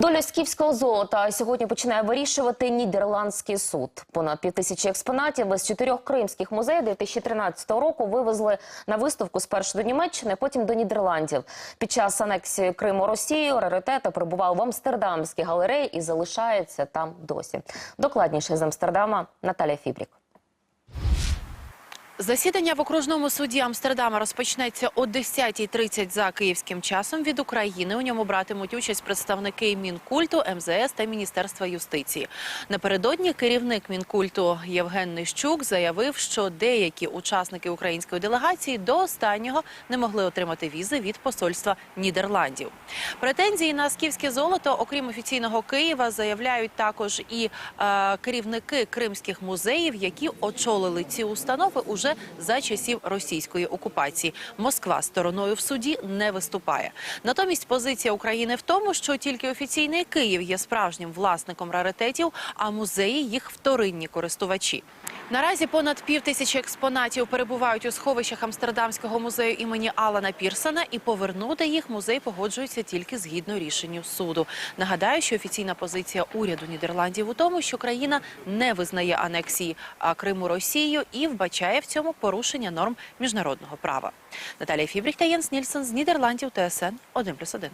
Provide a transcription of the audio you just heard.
Доля скіфського золота сьогодні починає вирішувати нідерландський суд. Понад півтисячі експонатів із чотирьох кримських музеїв 2013 року вивезли на виставку спершу до Німеччини, потім до Нідерландів. Під час анексії Криму Росією раритети перебували в Амстердамській галереї і залишаються там досі. Докладніше з Амстердама Наталя Фібрік. Засідання в окружному суді Амстердама розпочнеться о 10.30 за київським часом. Від України у ньому братимуть участь представники Мінкульту, МЗС та Міністерства юстиції. Напередодні керівник Мінкульту Євген Нищук заявив, що деякі учасники української делегації до останнього не могли отримати візи від посольства Нідерландів. Претензії на скіфське золото, окрім офіційного Києва, заявляють також і е, керівники кримських музеїв, які очолили ці установи уже за часів російської окупації. Москва стороною в суді не виступає. Натомість позиція України в тому, що тільки офіційний Київ є справжнім власником раритетів, а музеї їх вторинні користувачі. Наразі понад пів тисячі експонатів перебувають у сховищах Амстердамського музею імені Алана Пірсона, і повернути їх музей погоджується тільки згідно рішенню суду. Нагадаю, що офіційна позиція уряду Нідерландів у тому, що країна не визнає анексії Криму Росією і вбачає в цьому порушення норм міжнародного права. Наталія Фібріх та Єнс Нільсен з Нідерландів ТСН 1+,1.